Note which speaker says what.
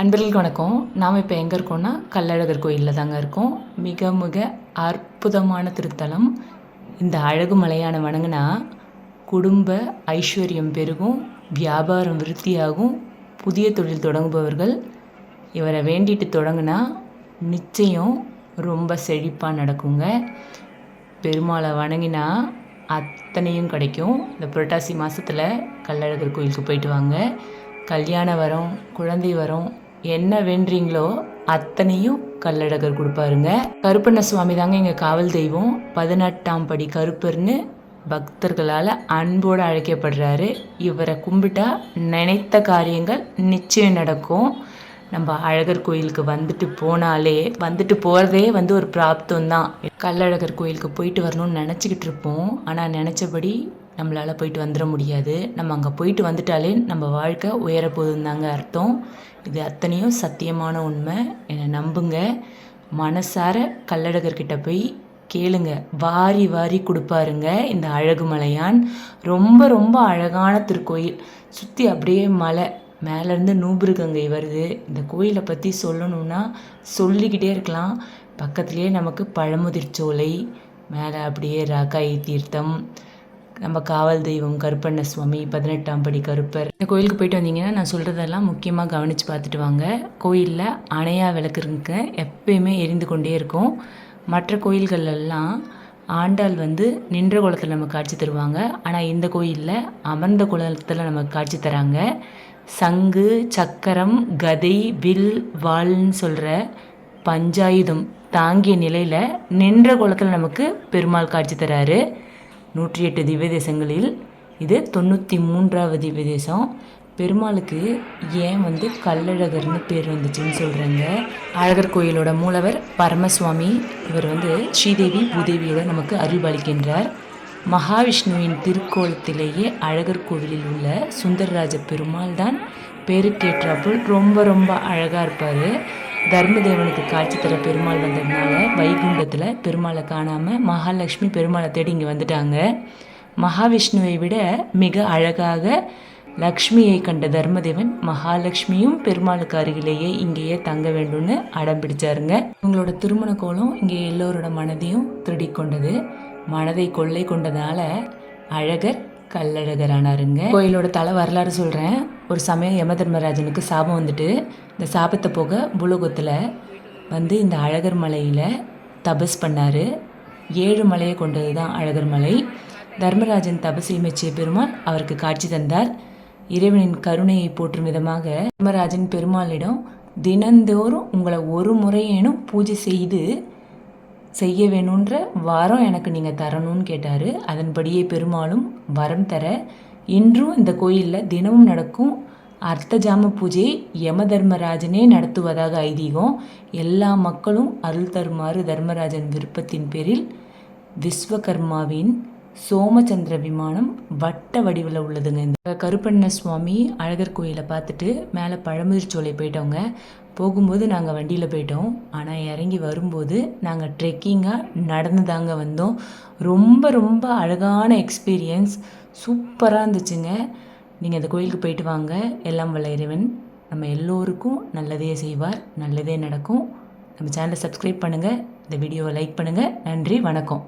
Speaker 1: அன்பர்களுக்கு வணக்கம். நாம் இப்போ எங்கே இருக்கோம்னா கல்லழகர் கோயிலில் தாங்க இருக்கோம். மிக மிக அற்புதமான திருத்தலம். இந்த அழகு மலையான வணங்கினா குடும்ப ஐஸ்வர்யம் பெருகும் வியாபாரம் விருத்தியாகும் புதிய தொழில் தொடங்குபவர்கள் இவரை வேண்டிட்டு தொடங்கினா நிச்சயம் ரொம்ப செழிப்பாக நடக்குங்க. பெருமாளை வணங்கினா அத்தனையும் கிடைக்கும். இந்த புரட்டாசி மாதத்தில் கல்லழகர் கோயிலுக்கு போயிட்டு வாங்க. கல்யாண வரம் குழந்தை வரம் என்ன வேண்டுறீங்களோ அத்தனையும் கல்லழகர் கொடுப்பாருங்க. கருப்பண்ண சுவாமி தாங்க எங்கள் காவல் தெய்வம். பதினெட்டாம் படி கருப்பர்னு பக்தர்களால் அன்போடு அழைக்கப்படுறாரு. இவரை கும்பிட்டா நினைத்த காரியங்கள் நிச்சயம் நடக்கும். நம்ம அழகர் கோயிலுக்கு வந்துட்டு போனாலே வந்துட்டு போகிறதே வந்து ஒரு பிராப்தம் தான் கல்லழகர் கோயிலுக்கு போயிட்டு வரணும்னு நினச்சிக்கிட்டு இருப்போம். ஆனால் நினச்சபடி நம்மளால் போயிட்டு வந்துட முடியாது. நம்ம அங்கே போயிட்டு வந்துட்டாலே நம்ம வாழ்க்கை உயரப்போகுதுன்னு தாங்க அர்த்தம். இது அத்தனையும் சத்தியமான உண்மை. என்னை நம்புங்க. மனசார கல்லழகர்கிட்ட போய் கேளுங்க. வாரி வாரி கொடுப்பாருங்க இந்த அழகு மலையான். ரொம்ப ரொம்ப அழகான திருக்கோயில். சுற்றி அப்படியே மலை. மேலேருந்து நூபுருகங்கை வருது. இந்த கோயிலை பற்றி சொல்லணுன்னா சொல்லிக்கிட்டே இருக்கலாம். பக்கத்துலேயே நமக்கு பழமுதிர் சோலை மேலே அப்படியே ரகாய் தீர்த்தம். நம்ம காவல் தெய்வம் கருப்பண்ண சுவாமி பதினெட்டாம் படி கருப்பர். இந்த கோயிலுக்கு போயிட்டு வந்தீங்கன்னா நான் சொல்கிறதெல்லாம் முக்கியமாக கவனித்து பார்த்துட்டு வாங்க. கோயிலில் அணையா விளக்கு இருக்குங்க எப்பயுமே எரிந்து கொண்டே இருக்கும். மற்ற கோயில்களெல்லாம் ஆண்டாள் வந்து நின்ற குளத்தில் நமக்கு காட்சி தருவாங்க. ஆனால் இந்த கோயிலில் அமர்ந்த குளத்தில் நமக்கு காட்சி தராங்க. சங்கு சக்கரம் கதை வில் வாள்னு சொல்கிற பஞ்சாயுதம் தாங்கிய நிலையில் நின்ற குளத்தில் நமக்கு பெருமாள் காட்சி தராரு. நூற்றி எட்டு திவ்ய தேசங்களில் இது தொண்ணூற்றி மூன்றாவது திவ்ய தேசம் பெருமாளுக்கு ஏன் வந்து கல்லழகர்னு பேர் வந்துச்சுன்னு சொல்கிறாங்க அழகர் கோயிலோட மூலவர் பரமசுவாமி இவர் வந்து ஸ்ரீதேவி பூதேவியோட நமக்கு அருள்பாலிக்கின்றார். மகாவிஷ்ணுவின் திருக்கோலத்திலேயே அழகர் கோவிலில் உள்ள சுந்தரராஜ பெருமாள் தான் பேருக்கேற்றாப்புள் ரொம்ப ரொம்ப அழகாக இருப்பார். தர்மதேவனுக்கு காட்சி தர பெருமாள் வந்ததுனால வைகுண்டத்தில் பெருமாளை காணாமல் மகாலட்சுமி பெருமாளை தேடி இங்கே வந்துட்டாங்க. மகாவிஷ்ணுவை விட மிக அழகாக லக்ஷ்மியை கண்ட தர்மதேவன் மகாலட்சுமியும் பெருமாளுக்கு அருகிலேயே இங்கேயே தங்க வேண்டும்னு அடம் பிடிச்சாருங்க. உங்களோட திருமண கோலம் இங்கே எல்லோரோட மனதையும் திருடி கொண்டது. மனதை கொள்ளை கொண்டதால அழகர் கல்லழகர் ஆனாருங்க கோயிலோட தலை வரலாறு சொல்கிறேன் ஒரு சமயம் யம தர்மராஜனுக்கு சாபம் வந்துட்டு இந்த சாபத்தை போக பூலோகத்தில் வந்து இந்த அழகர் மலையில் தபஸ் பண்ணார். ஏழு மலையை கொண்டது தான் அழகர் மலை. தர்மராஜன் தபசை மெச்சிய பெருமாள் அவருக்கு காட்சி தந்தார். இறைவனின் கருணையை போற்றும் விதமாக தர்மராஜன் பெருமாளிடம் தினந்தோறும் உங்களை ஒரு முறையேனும் பூஜை செய்து செய்ய வேணுன்ற வரம் எனக்கு நீங்கள் தரணும்னு கேட்டார். அதன்படியே பெருமாளும் வரம் தர இன்றும் இந்த கோயிலில் தினமும் நடக்கும் அர்த்த ஜாம பூஜை யம தர்மராஜனே நடத்துவதாக ஐதீகம். எல்லா மக்களும் அருள் தருமாறு தர்மராஜன் விருப்பத்தின் பேரில் விஸ்வகர்மாவின் சோமச்சந்திர விமானம் வட்ட வடிவில் உள்ளதுங்க. இந்த கருப்பண்ண சுவாமி அழகர் கோயிலை பார்த்துட்டு மேலே பழமுதிர்ச்சோலை போயிட்டோங்க. போகும்போது நாங்கள் வண்டியில் போயிட்டோம். ஆனால் இறங்கி வரும்போது நாங்கள் ட்ரெக்கிங்காக நடந்து தாங்க வந்தோம். ரொம்ப ரொம்ப அழகான எக்ஸ்பீரியன்ஸ் சூப்பராக இருந்துச்சுங்க. நீங்கள் அந்த கோயிலுக்கு போயிட்டு வாங்க. எல்லாம் வல்ல இறைவன். நம்ம எல்லோருக்கும் நல்லதே செய்வார். நல்லதே நடக்கும். நம்ம சேனலை சப்ஸ்கிரைப் பண்ணுங்கள் இந்த வீடியோவை லைக் பண்ணுங்கள் நன்றி வணக்கம்.